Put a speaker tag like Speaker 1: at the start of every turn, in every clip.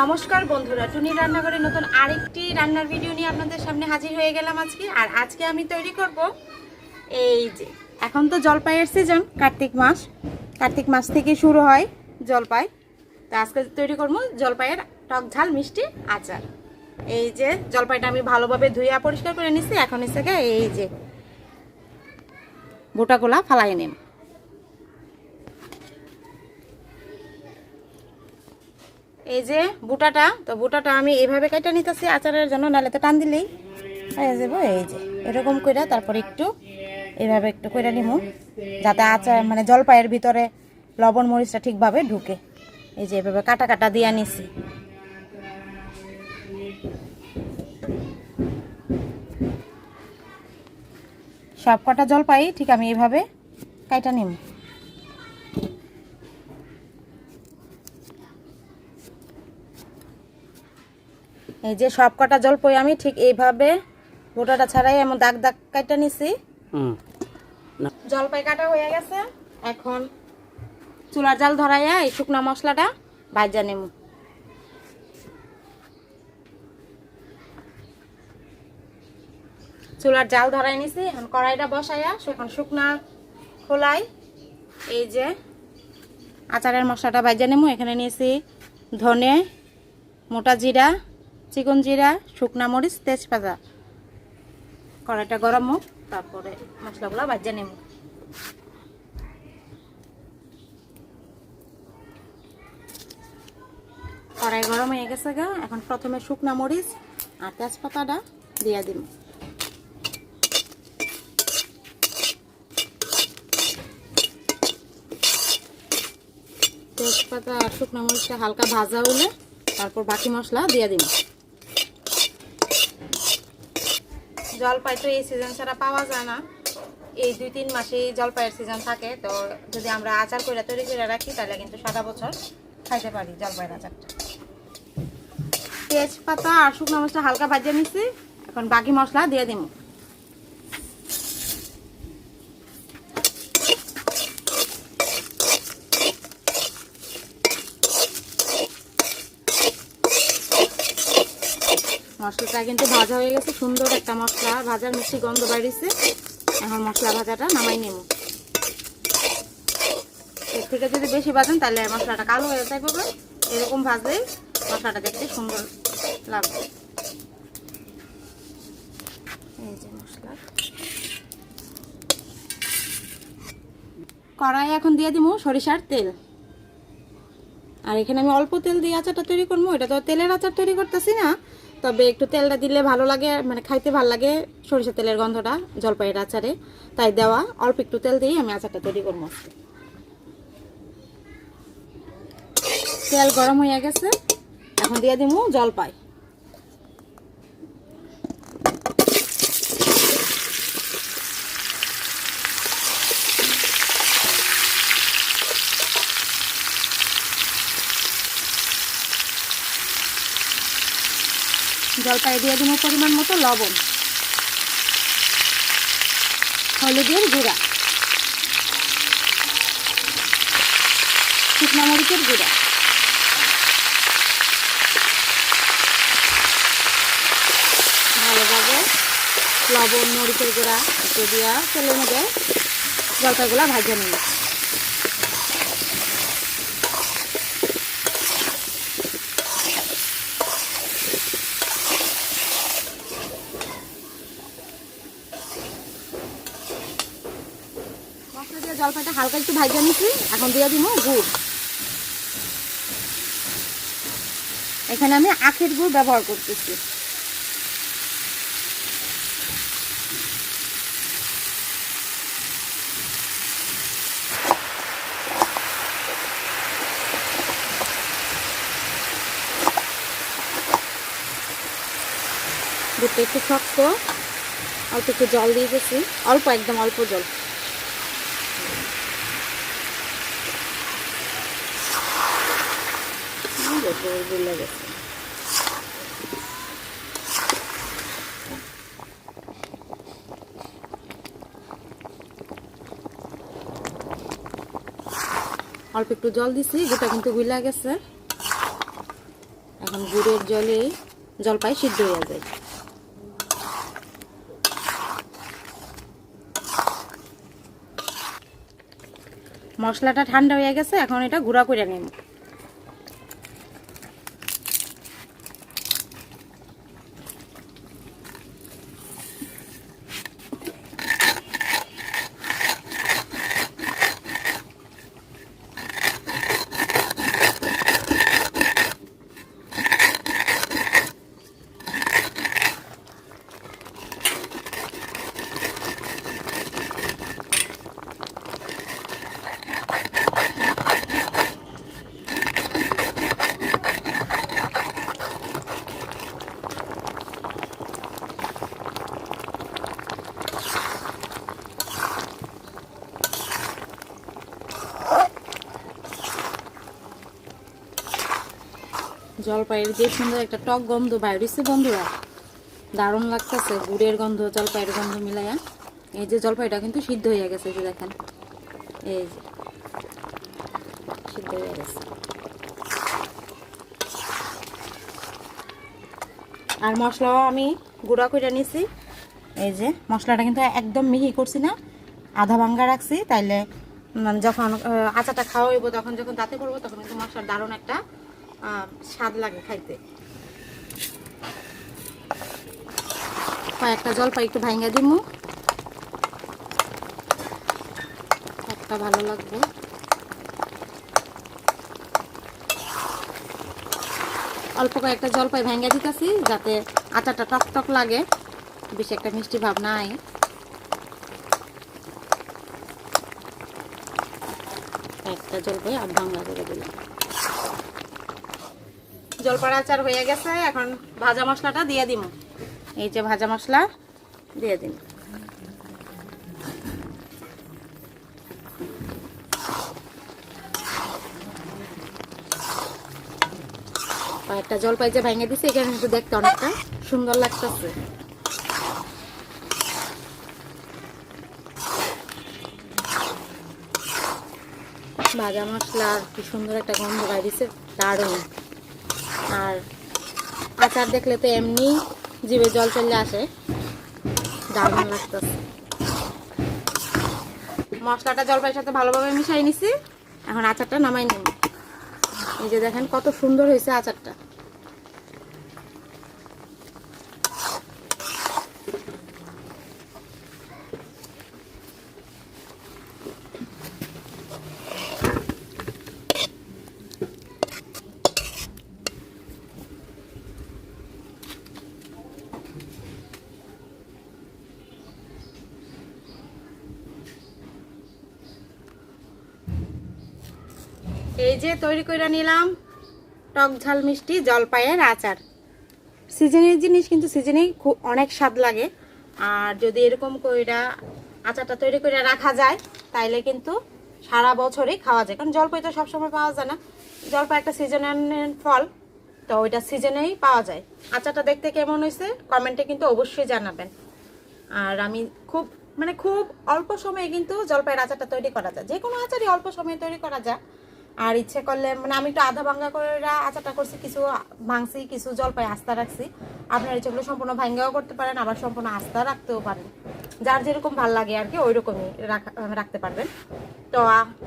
Speaker 1: নমস্কার বন্ধুরা, টুনি রান্নাঘরে নতুন আরেকটি রান্নার ভিডিও নিয়ে আপনাদের সামনে হাজির হয়ে গেলাম আজকে। আর আজকে আমি তৈরি করব এই যে, এখন তো জলপাইয়ের সিজন কার্তিক মাস। কার্তিক মাস থেকে শুরু হয় জলপাই। তো আজকে তৈরি করব জলপাইয়ের টক ঝাল মিষ্টি আচার। এই যে, জলপাইটা আমি ভালোভাবে ধুইয়া পরিষ্কার করে নিচ্ছি এখন এসে এই যে বোটাগুলা ফালাই নেব। এই যে বুটাটা, তো বুটাটা আমি এইভাবে কেটে নিতেছি আচারের জন্য, নাহলে তো টান দিলেই হয়ে যাব। এই যে, এরকম করে তারপর একটু এইভাবে একটু করে নিব যাতে আচার মানে জলপাইয়ের ভিতরে লবণ, মরিচটা ঠিকভাবে ঢুকে। এই যে এভাবে কাটা কাটা দিয়ে নিছি। সব কটা জলপাই ঠিক আমি এইভাবে কাইটা নিব এই যে সব কটা জলপাই আমি ঠিক এইভাবে গোটাটা ছাড়াই এমন দাগ দাগ কাটা নিছি। জলপাই কাটা হয়ে গেছে। এখন চুলার জাল ধরাইয়া এই শুকনো মশলাটা ভাজা নেব চুলার জাল ধরাই নিছি এখন কড়াইটা বসাইয়া এখন শুকনা খোলাই। এই যে আচারের মশলাটা ভাজা নেব এখানে নিয়েছি ধনে মোটা জিরা চিকন জিরা শুকনা মরিচ, তেজপাতা। কড়াইটা গরম হোক, তারপরে মশলাগুলো ভাজা নেব। কড়াই গরম হয়ে গেছে গা, এখন প্রথমে শুকনা মরিচ আর তেজপাতাটা দিয়ে দিব। তেজপাতা আর শুকনো মরিচটা হালকা ভাজা হলে তারপর বাকি মশলা দিয়ে দিব। জলপাই তো এই সিজন ছাড়া পাওয়া যায় না। এই দুই তিন মাসেই জলপাইয়ের সিজন থাকে। তো যদি আমরা আচার করে তৈরি করে রাখি, তাহলে কিন্তু সারা বছর খাইতে পারি জলপাইয়ের আচারটা। তেজপাতা আর শুকনো মশলা হালকা ভাজিয়ে নিচ্ছি এখন বাকি মশলা দিয়ে দিব মশলাটা কিন্তু ভাজা হয়ে গেছে, সুন্দর একটা মশলা, ভাজার মিষ্টি গন্ধ বাড়িছে এখন মশলা ভাজাটা নামাই নেব। এর থেকে যদি বেশি ভাজেন তাহলে মশলাটা কালো হয়ে যাবে এরকম ভাজলে মশলাটা দেখতে সুন্দর লাগবে। এই যে মশলা। কড়াই এখন দিয়ে দিব সরিষার তেল। আর এখানে আমি অল্প তেল দিয়ে আচারটা তৈরি করব, এটা তো তেলের আচার তৈরি করতেছি না। তবে একটু তেলটা দিলে ভালো লাগে মানে খাইতে ভালো লাগে সরিষা তেলের গন্ধটা জলপাইয়ের আচারে। তাই দেওয়া, অল্প একটু তেল দিয়ে আমি আচারটা তৈরি করব। তেল গরম হয়ে গেছে, এখন দিয়ে দিব জলপাই। জলপাই দিয়ে দিব পরিমাণ মতো লবণ। হলুদের গুঁড়া। শুকনা মরিচের গুঁড়া। ভালোভাবে লবণ, মরিচের গুঁড়া একটু দিয়া তেলের মধ্যে জলপাইগুলা ভাজে নিন মশলা দিয়ে জলপাইটা হালকা একটু ভাজা নিচ্ছি এখন দিয়ে দিব গুড়। এখানে আমি আখের গুড় ব্যবহার করতেছি। একটু শক্ত, অল্প একটু জল দিয়ে দিয়েছি। অল্প, একদম অল্প জল। অল্প একটু জল দিছি, যেটা কিন্তু গুলা গেছে। এখন গুড়ের জলে জলপাই সিদ্ধ হয়ে যায়। মশলাটা ঠান্ডা হয়ে গেছে, এখন এটা গুঁড়া করে নেব জলপাইয়ের যে সুন্দর একটা টক গন্ধ বাইরেছে বন্ধুরা। দারুণ লাগতেছে, গুড়ের গন্ধ, জলপাইয়ের গন্ধ মিলাইয়া। এই যে জলপাইটা কিন্তু সিদ্ধ হয়ে গেছে যে দেখেন। এই যে, সিদ্ধ হয়ে গেছে। আর মশলাও আমি গুঁড়া করে নিছি। এই যে, মশলাটা কিন্তু একদম মিহি করছি না, আধা ভাঙ্গা রাখছি, তাইলে যখন আচাটা আচারটা খাওয়া হইব, তখন যখন দাঁতে করব, তখন কিন্তু মশলার দারুণ একটা স্বাদ লাগে খাইতে। কয়েকটা জলপাই একটু ভাঙ্গা দিমু। একটা ভালো লাগবে। অল্প কয়েকটা জলপাই ভেঙে দিতেছি যাতে আচারটা টক টক লাগে। বেশি একটা মিষ্টি ভাব নাই। একটা জলপাই আর বাংলা করে দিলাম। জলপাই আচার হয়ে গেছে, এখন ভাজা মশলাটা দিয়ে দিম। এই যে ভাজা মশলা দিয়ে দিন কয়েকটা জলপাই যে ভেঙে দিছে, এখানে কিন্তু দেখতে অনেকটা সুন্দর লাগতেছে। ভাজা মশলার কি সুন্দর একটা গন্ধ বাইরেছে দারুণ। আর আচার দেখলে তো এমনি জিভে জল চলে আসে। দারুণ লাগতেছে। মশলাটা জলপাইয়ের সাথে ভালোভাবে মিশাই নিছি। এখন আচারটা নামাই নিব। এই যে দেখেন কত সুন্দর হয়েছে আচারটা এই যে তৈরি করে নিলাম। টক ঝাল মিষ্টি, জলপাইয়ের আচার। সিজনের জিনিস কিন্তু সিজনেই খুব অনেক স্বাদ লাগে। আর যদি এরকম কইরা আচারটা তৈরি করে রাখা যায়, তাইলে কিন্তু সারা বছরই খাওয়া যায়। কারণ জলপাই তো সবসময় পাওয়া যায় না। জলপাই একটা সিজনের ফল, তো ওইটা সিজনেই পাওয়া যায়। আচারটা দেখতে কেমন হয়েছে কমেন্টে কিন্তু অবশ্যই জানাবেন। আর আমি খুব মানে খুব অল্প সময়ে কিন্তু জলপাইয়ের আচারটা তৈরি করা যায়। যে কোনো আচারই অল্প সময়ে তৈরি করা যায়। আর ইচ্ছে করলে মানে আমি একটু আধা ভাঙ্গা করে আচারটা করছি, কিছু ভাঙছি, কিছু জলপাই আস্থা রাখছি। আপনার ইচ্ছেগুলো সম্পূর্ণ ভাঙ্গাও করতে পারেন, আবার সম্পূর্ণ আস্থা রাখতেও পারেন। যার যেরকম ভালো লাগে আর কি ওই রকমই রাখা- রাখতে পারবেন। তো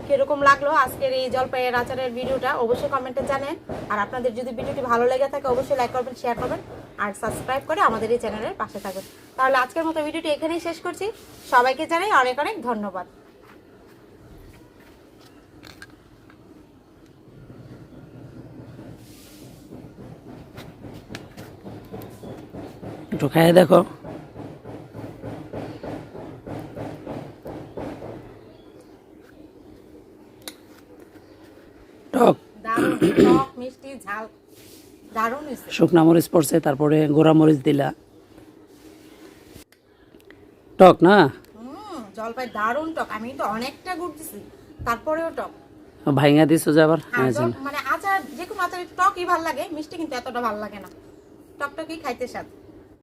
Speaker 1: কীরকম লাগল আজকের এই জলপাইয়ের আচারের ভিডিওটা, অবশ্যই কমেন্টে জানেন। আর আপনাদের যদি ভিডিওটি ভালো লেগে থাকে, অবশ্যই লাইক করবেন শেয়ার করবেন, আর সাবস্ক্রাইব করে আমাদের এই চ্যানেলের পাশে থাকবেন তাহলে আজকের মতো ভিডিওটি এখানেই শেষ করছি। সবাইকে জানাই অনেক অনেক ধন্যবাদ।
Speaker 2: একটু খাইয়ে দেখো। টক। শুকনা মরিচ পড়ছে তারপরে গোড়া মরিচ দিলা। টক না?
Speaker 1: জলপাই দারুণ টক। আমি তো অনেকটা গুড় দিছি তারপরেও টক।
Speaker 2: ভাইঙা দিছো যে আবার?
Speaker 1: আর
Speaker 2: হ্যাঁ
Speaker 1: মানে আচার যে কোনো আচার টকই ভালো লাগে মিষ্টি কিন্তু এতটা ভালো লাগে না। টকটকই খাইতে স্বাদ।